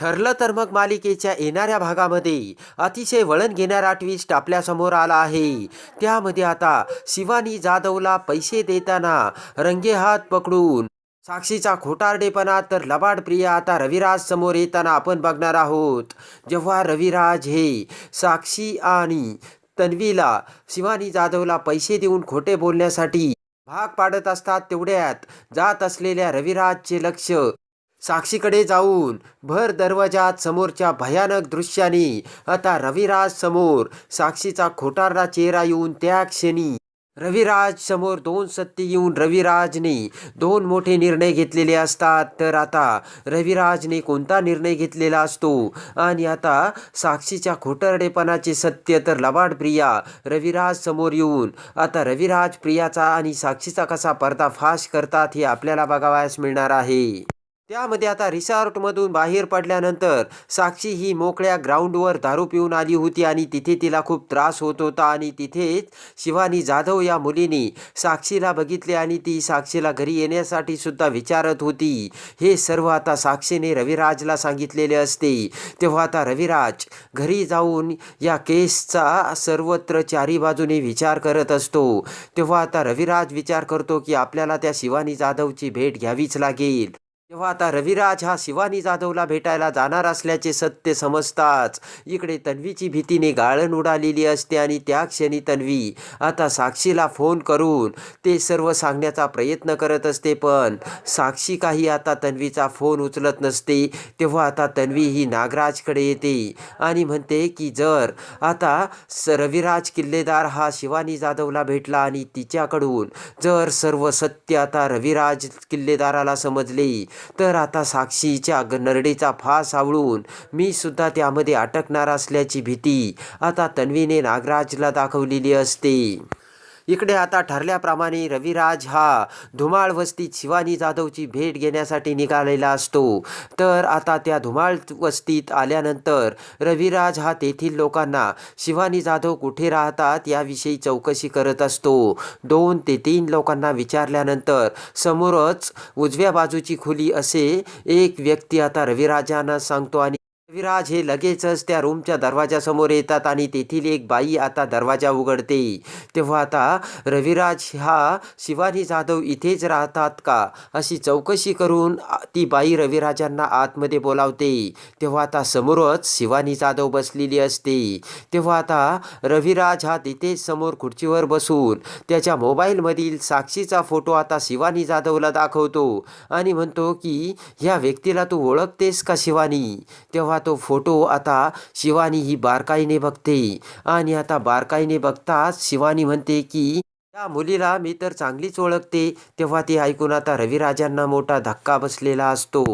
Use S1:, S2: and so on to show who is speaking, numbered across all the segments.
S1: ठरलं तर मग मालिकेच्या येणाऱ्या भागामध्ये अतिशय वळण घेणारा ट्विस्ट आपल्यासमोर आला आहे. त्यामध्ये आता शिवानी जाधवला पैसे देताना रंगेहात पकडून साक्षीचा खोटारडेपणा तर लबाड प्रिया आता रविराज समोर येताना आपण बघणार आहोत. जेव्हा रविराज हे साक्षी आणि तन्वीला शिवानी जाधवला पैसे देऊन खोटे बोलण्यासाठी भाग पाडत असतात तेवढ्यात जात असलेल्या रविराजचे लक्ष साक्षीकडे जाऊन भर दरवाजात समोरच्या भयानक दृश्याने आता रविराज समोर साक्षीचा खोटारडा चेहरा येऊन त्या क्षणी रविराज समोर दोन सत्य येऊन रविराजने दोन मोठे निर्णय घेतलेले असतात. तर आता रविराजने कोणता निर्णय घेतलेला असतो? आणि आता साक्षीच्या खोटरडेपणाचे सत्य तर लबाड प्रिया रविराज समोर येऊन आता रविराज प्रियाचा आणि साक्षीचा कसा पर्दाफाश करतात हे आपल्याला बघावयास मिळणार आहे. त्यामध्ये आता रिसॉर्टमधून बाहेर पडल्यानंतर साक्षी ही मोकळ्या ग्राउंडवर दारू पिऊन आली होती आणि तिथे तिला खूप त्रास होत होता आणि तिथेच शिवानी जाधव या मुलीने साक्षीला बघितले आणि ती साक्षीला घरी येण्यासाठी सुद्धा विचारत होती. हे सर्व आता साक्षीने रविराजला सांगितलेले असते. तेव्हा आता रविराज घरी जाऊन या केसचा सर्वत्र चारी बाजूने विचार करत असतो. तेव्हा आता रविराज विचार करतो की आपल्याला त्या शिवानी जाधवची भेट घ्यावीच लागेल. तेव्हा आता रविराज हा शिवानी जाधवला भेटायला जाणार असल्याचे सत्य समजताच इकडे तन्वीची भीतीने गाळण उडालेली असते आणि त्या क्षणी तन्वी आता साक्षीला फोन करून ते सर्व सांगण्याचा प्रयत्न करत असते पण साक्षी काही आता तन्वीचा फोन उचलत नसते. तेव्हा आता तन्वी ही नागराजकडे येते आणि म्हणते की जर आता स रविराज किल्लेदार हा शिवानी जाधवला भेटला आणि तिच्याकडून जर सर्व सत्य आता रविराज किल्लेदाराला समजले तर आता साक्षीच्या ग- नरडेचा फास आवळून मी सुद्धा त्यामध्ये अटकणार असल्याची भीती आता तन्वीने नागराजला दाखवलेली असते. इकडे आता ठरल्याप्रमाणे रविराज हा धुमाळ वस्तीत शिवानी जाधवची भेट घेण्यासाठी निघालेला असतो. तर आता त्या धुमाळ वस्तीत आल्यानंतर रविराज हा तेथील लोकांना शिवानी जाधव कुठे राहतात याविषयी चौकशी करत असतो. दोन ते तीन लोकांना विचारल्यानंतर समोरच उजव्या बाजूची खोली असे एक व्यक्ती आता रविराजांना सांगतो आणि रविराज हे लगेचच त्या रूमच्या दरवाजासमोर येतात आणि तेथील एक बाई आता दरवाजा उघडते. तेव्हा आता रविराज हा शिवानी जाधव इथेच राहतात का? अशी चौकशी करून ती बाई रविराजांना आतमध्ये बोलावते. तेव्हा आता समोरच शिवानी जाधव बसलेली असते. तेव्हा आता रविराज हा तिथेच समोर खुर्चीवर बसून त्याच्या मोबाईलमधील साक्षीचा फोटो आता शिवानी जाधवला दाखवतो आणि म्हणतो की ह्या व्यक्तीला तू ओळखतेस का शिवानी? तेव्हा तो फोटो आता शिवानी ही बारकाईने बघते. आणि आता बारकाईने बघताच शिवानी म्हणते की त्या मुलीला मी तर चांगलीच ओळखते. तेव्हा ते ऐकून आता रविराजांना मोठा धक्का बसलेला असतो.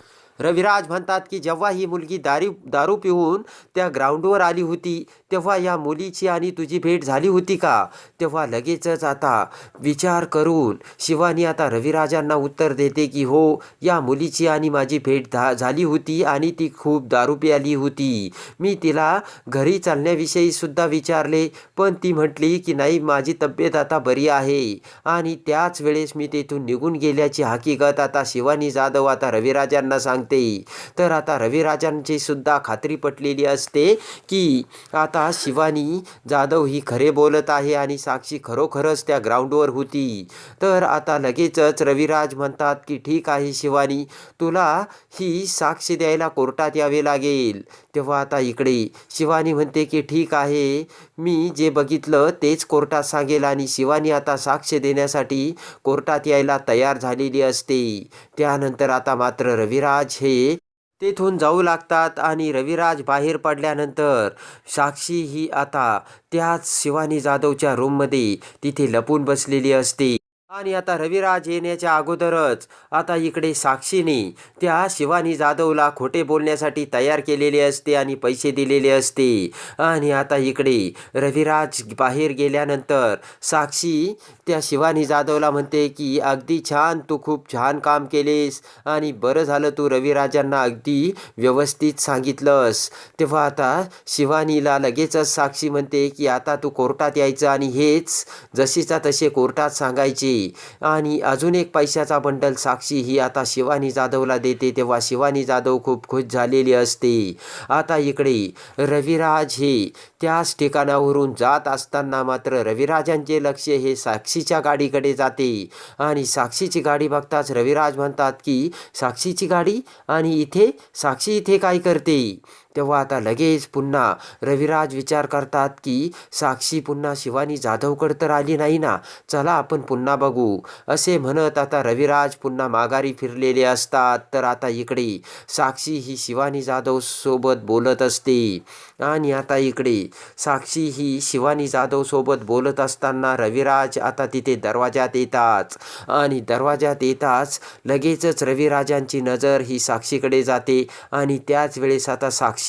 S1: रविराज म्हणतात की जेव्हा ही मुलगी दारू दारू पिऊन त्या ग्राउंडवर आली होती तेव्हा या मुलीची आणि तुझी भेट झाली होती का? तेव्हा लगेचच आता विचार करून शिवानी आता रविराजांना उत्तर देते की हो या मुलीची आणि माझी भेट धा झाली होती आणि ती खूप दारू प्याली होती. मी तिला घरी चालण्याविषयी सुद्धा विचारले पण ती म्हटली की नाही माझी तब्येत आता बरी आहे. आणि त्याच वेळेस मी तेथून निघून गेल्याची हकीकत आता शिवानी जाधव आता रविराजांना सांगते तर आता रविराजांची सुद्धा खात्री पटलेली असते की आता शिवानी जाधव ही खरे बोलत आहे आणि साक्षी खरोखरच त्या ग्राउंडवर होती. तर आता लगेचच रविराज म्हणतात की ठीक आहे शिवानी तुला ही साक्षी द्यायला कोर्टात यावे लागेल. तेव्हा आता इकडे शिवानी म्हणते की ठीक आहे मी जे बघितलं तेच कोर्टात सांगेल आणि शिवानी आता साक्ष देण्यासाठी कोर्टात यायला तयार झालेली असते. त्यानंतर आता मात्र रविराज हे तेथून जाऊ लागतात आणि रविराज बाहेर पडल्यानंतर साक्षी ही आता त्याच शिवानी जाधवच्या रूममध्ये तिथे लपून बसलेली असते. आणि आता रविराज येण्याच्या अगोदरच आता इकडे साक्षीने त्या शिवानी जाधवला खोटे बोलण्यासाठी तयार केलेले असते आणि पैसे दिलेले असते. आणि आता इकडे रविराज बाहेर गेल्यानंतर साक्षी त्या शिवानी जाधवला म्हणते की अगदी छान तू खूप छान काम केलेस आणि बरं झालं तू रविराजांना अगदी व्यवस्थित सांगितलंस. तेव्हा आता शिवानीला लगेचच साक्षी म्हणते की आता तू कोर्टात यायचं आणि हेच जशीचा तसे कोर्टात सांगायचे. आणि अजून एक पैशाचा बंडल साक्षी ही आता शिवानी जाधवला देते तेव्हा शिवानी जाधव खूप खुश झालेली असते. आता इकडे रविराज हे त्याच ठिकाणावरून जात असताना मात्र रविराजांचे लक्ष हे साक्षीच्या गाडीकडे जाते. आणि साक्षीची गाडी बघताच रविराज म्हणतात की साक्षीची गाडी? आणि इथे? साक्षी इथे काय करते? तेव्हा आता लगेच पुन्हा रविराज विचार करतात की साक्षी पुन्हा शिवानी जाधवकडे तर आली नाही ना? चला आपण पुन्हा बघू. असे म्हणत आता रविराज पुन्हा माघारी फिरलेले असतात. तर आता इकडे साक्षी ही शिवानी जाधव सोबत बोलत असते. आणि आता इकडे साक्षी ही शिवानी जाधव सोबत बोलत असताना रविराज आता तिथे दरवाजात येताच आणि दरवाजात येताच लगेचच रविराजांची नजर ही साक्षीकडे जाते. आणि त्याच वेळेस आता साक्षी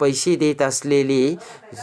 S1: पैसे देत असलेले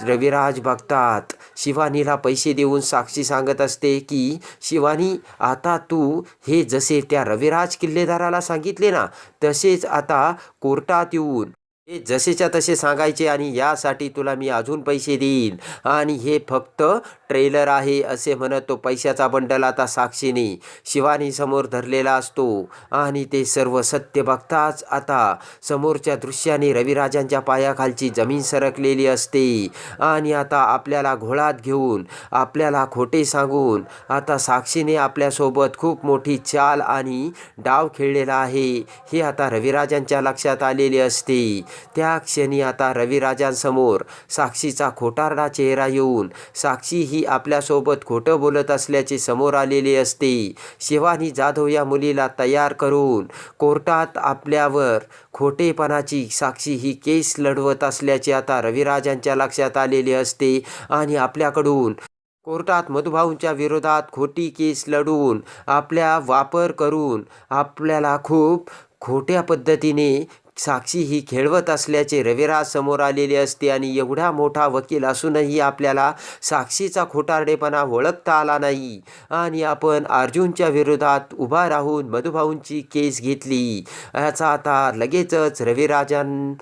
S1: रविराज बघतात. शिवानीला पैसे देऊन साक्षी सांगत असते की शिवानी आता तू हे जसे त्या रविराज किल्लेदाराला सांगितले ना तसेच आता कोर्टात येऊन हे जसेच्या तसे सांगायचे आणि यासाठी तुला मी अजून पैसे देईन. आणि हे फक्त ट्रेलर आहे असे म्हणत तो पैशाचा बंडल आता साक्षीने शिवानी समोर धरलेला असतो. आणि ते सर्व सत्य बघताच आता समोरच्या दृश्याने रविराजांच्या पायाखालची जमीन सरकलेली असते. आणि आता आपल्याला घोळात घेऊन आपल्याला खोटे सांगून आता साक्षीने आपल्यासोबत खूप मोठी चाल आणि डाव खेळलेला आहे. हे आता रविराजांच्या लक्षात आलेले असते. त्या क्षणी आता रविराजांसमोर साक्षीचा खोटारडा चेहरा येऊन साक्षी ही आपल्यासोबत खोटं बोलत असल्याचे समोर आलेले असते. शिवानी जाधव या मुलीला तयार करून कोर्टात आपल्यावर खोटेपणाची साक्षी ही केस लढवत असल्याचे आता रविराजांच्या लक्षात आलेले असते आणि आपल्याकडून कोर्टात मधुभाऊंच्या विरोधात खोटी केस लढवून आपल्या वापर करून आपल्याला खूप खोट्या पद्धतीने साक्षी ही खेळवत असल्याचे रविराज समोर आलेले असते आणि एवढा मोठा वकील असूनही आपल्याला साक्षीचा खोटारडेपणा ओळखता आला नाही. आणि आपण अर्जुनच्या विरोधात उभा राहून मधुभाऊंची केस घेतली. याचा आता लगेचच रविराजां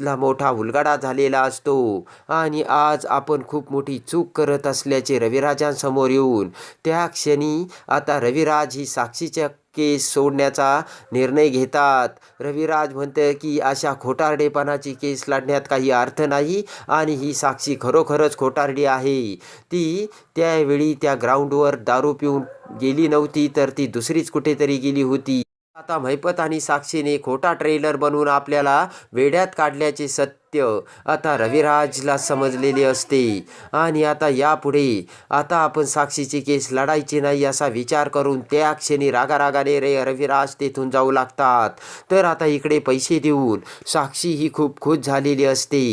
S1: ला मोठा उलगडा झालेला असतो. आणि आज आपण खूप मोठी चूक करत असल्याचे रविराजांसमोर येऊन त्या क्षणी आता रविराज ही साक्षीच्या केस सोडण्याचा निर्णय घेतात. रविराज म्हणते की अशा खोटारडेपणाची केस लढण्यात काही अर्थ नाही आणि ही साक्षी खरोखरच खोटारडी आहे. ती त्यावेळी त्या ग्राउंडवर दारू पिऊन गेली नव्हती तर ती दुसरीच कुठेतरी गेली होती. आता मैपत आणि साक्षीने खोटा ट्रेलर बनवून आपल्याला वेड्यात काढल्याचे सत्य सत्य आता रविराजला समजलेले असते. आणि आता यापुढे आता आपण साक्षीची केस लढायची नाही असा विचार करून त्या क्षणी रागारागाने रे रविराज तेथून जाऊ लागतात. तर आता इकडे पैसे देऊन साक्षी ही खूप खुश झालेली असते.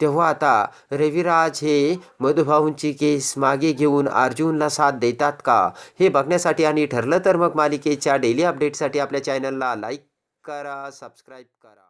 S1: तेव्हा आता रविराज हे मधुभाऊंची केस मागे घेऊन अर्जुनला साथ देतात का? हे बघण्यासाठी आणि ठरलं तर मग मालिकेच्या डेली अपडेटसाठी आपल्या चॅनलला लाईक करा सबस्क्राईब करा.